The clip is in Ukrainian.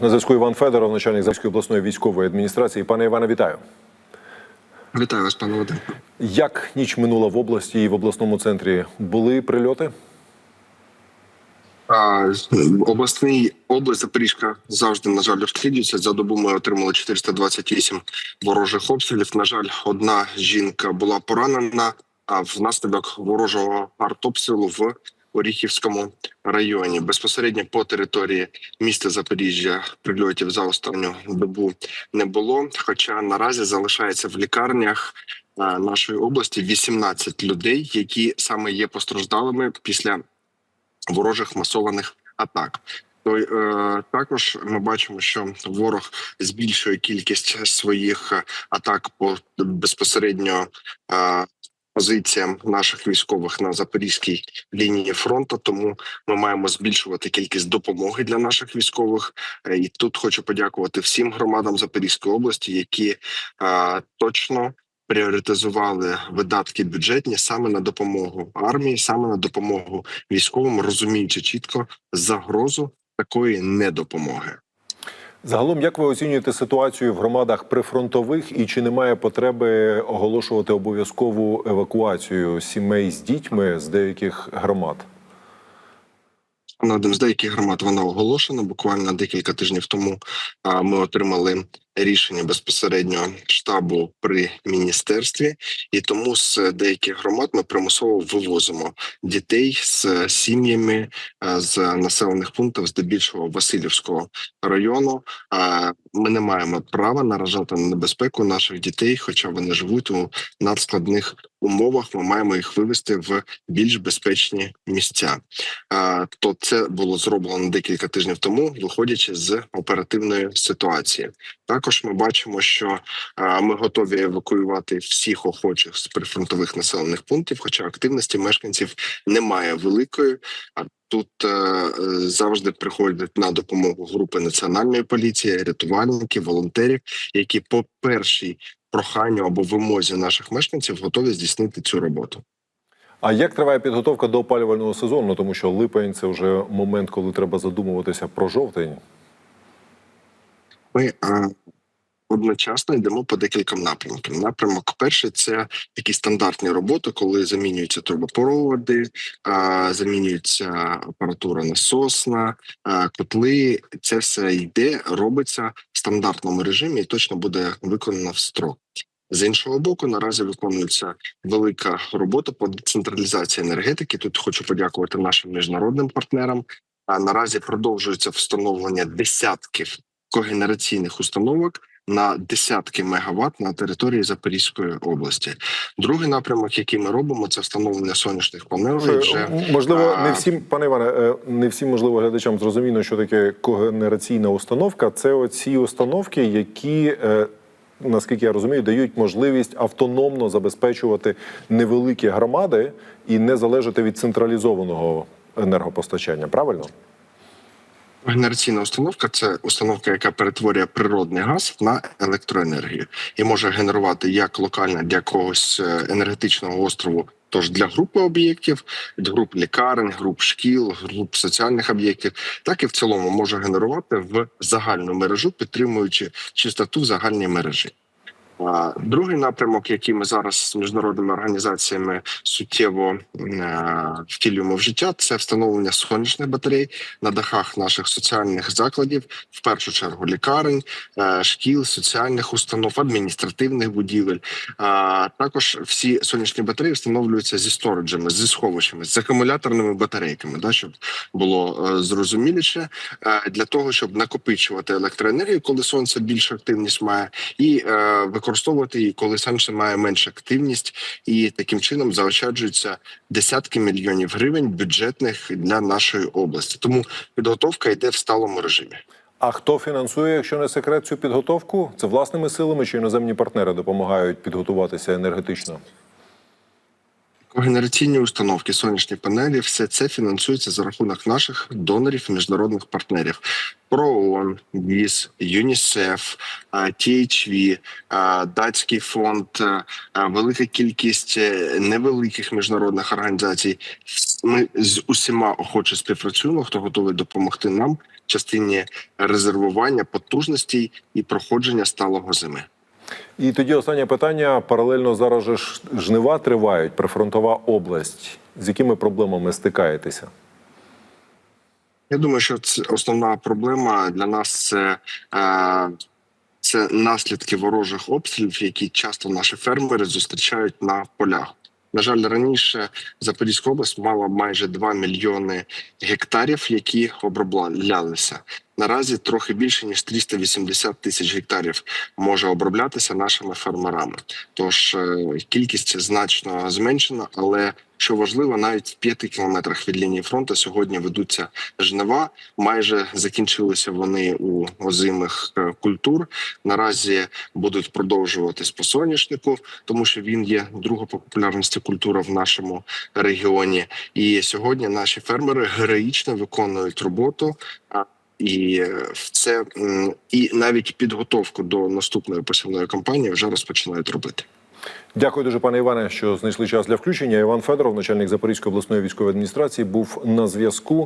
На зв'язку Іван Федоров, начальник Запорізької обласної військової адміністрації. Пане Іване, вітаю. Вітаю вас, пане Вадим. Як ніч минула в області і в обласному центрі були прильоти? А, обласний область Запорізька завжди на жаль розслідується. За добу ми отримали 428 ворожих обстрілів. На жаль, одна жінка була поранена. А внаслідок ворожого артобстрілу в Оріхівському районі безпосередньо по території міста Запоріжжя прильотів за останню добу не було. Хоча наразі залишається в лікарнях нашої області 18 людей, які саме є постраждалими після ворожих масованих атак. То е, також ми бачимо, що ворог збільшує кількість своїх атак по безпосередньо позиціям наших військових на запорізькій лінії фронту. Тому ми маємо збільшувати кількість допомоги для наших військових. Е, І тут хочу подякувати всім громадам Запорізької області, які е, точно пріоритизували видатки бюджетні саме на допомогу армії, саме на допомогу військовим, розуміючи чітко загрозу такої недопомоги. Загалом, як ви оцінюєте ситуацію в громадах прифронтових і чи немає потреби оголошувати обов'язкову евакуацію сімей з дітьми з деяких громад? На з деяких громад вона оголошена. Буквально декілька тижнів тому ми отримали рішення безпосередньо штабу при міністерстві, і тому з деяких громад ми примусово вивозимо дітей з сім'ями з населених пунктів, здебільшого Васильівського району. А ми не маємо права наражати на небезпеку наших дітей, хоча вони живуть у надскладних умовах. Ми маємо їх вивести в більш безпечні місця. То це було зроблено декілька тижнів тому, виходячи з оперативної ситуації. Також ми бачимо, що а, ми готові евакуювати всіх охочих з прифронтових населених пунктів, хоча активності мешканців немає великої. А тут е, е, завжди приходять на допомогу групи національної поліції, рятувальники, волонтерів, які по першій проханню або вимозі наших мешканців готові здійснити цю роботу. А як триває підготовка до опалювального сезону? Тому що липень це вже момент, коли треба задумуватися про жовтень. Ми а, одночасно йдемо по декільком напрямкам. Напрямок перший це такі стандартні роботи, коли замінюються трубопроводи, замінюється апаратура насосна, котли. Це все йде, робиться в стандартному режимі і точно буде виконано в строк. З іншого боку, наразі виконується велика робота по децентралізації енергетики. Тут хочу подякувати нашим міжнародним партнерам. А наразі продовжується встановлення десятків когенераційних установок на десятки мегаватт на території Запорізької області. Другий напрямок, який ми робимо, це встановлення сонячних панелей. Вже Можливо, не всім, пане Іване, е, не всім можливо глядачам зрозуміло, що таке когенераційна установка. Це оці установки, які. е, Наскільки я розумію, дають можливість автономно забезпечувати невеликі громади і не залежати від централізованого енергопостачання. Правильно? Генераційна установка це установка, яка перетворює природний газ на електроенергію і може генерувати як локально для когось е, енергетичного острову. Тож для групи об'єктів, груп лікарень, груп шкіл, груп соціальних об'єктів, так і в цілому може генерувати в загальну мережу, підтримуючи чистоту в загальній мережі. Другий напрямок, який ми зараз з міжнародними організаціями суттєво е, втілюємо в життя, це встановлення сонячних батарей на дахах наших соціальних закладів, в першу чергу лікарень, е, шкіл, соціальних установ, адміністративних будівель. Також всі сонячні батареї встановлюються зі сториджами, зі сховищами, з акумуляторними батарейками, да, щоб було е, зрозуміліше для того, щоб накопичувати електроенергію, коли сонце більшу активність має, і е, використовувати її, коли санкція має меншу активність, і таким чином заощаджуються десятки мільйонів гривень бюджетних для нашої області. Тому підготовка йде в сталому режимі. А хто фінансує, якщо не секрет, цю підготовку? Це власними силами чи іноземні партнери допомагають підготуватися енергетично? Когенераційні установки, сонячні панелі, все це фінансується за рахунок наших донорів міжнародних партнерів. ПРООН, ВІЗ, ЮНІСЕФ, THV, датський фонд, велика кількість е, невеликих міжнародних організацій. Ми з усіма охоче співпрацюємо, хто готовий допомогти нам в частині резервування потужностей і проходження сталого зими. І тоді останнє питання. Паралельно зараз же жнива тривають, прифронтова область. З якими проблемами стикаєтеся? Я думаю, що це основна проблема для нас це, е, це наслідки ворожих обстрілів, які часто наші фермери зустрічають на полях. На жаль, раніше Запорізька область мала майже 2 мільйони гектарів, які оброблялися. Наразі трохи більше ніж 380 тисяч гектарів може оброблятися нашими фермерами. Тож е, кількість значно зменшена, але що важливо, навіть в п'яти кілометрах від лінії фронту сьогодні ведуться жнива. Майже закінчилися вони у озимих е, культур. Наразі будуть продовжуватись по соняшнику, тому що він є друга по популярності культура в нашому регіоні. І сьогодні наші фермери героїчно виконують роботу. І це і навіть підготовку до наступної посівної кампанії вже розпочинають робити. Дякую дуже, пане Іване, що знайшли час для включення. Іван Федоров, начальник Запорізької обласної військової адміністрації, був на зв'язку.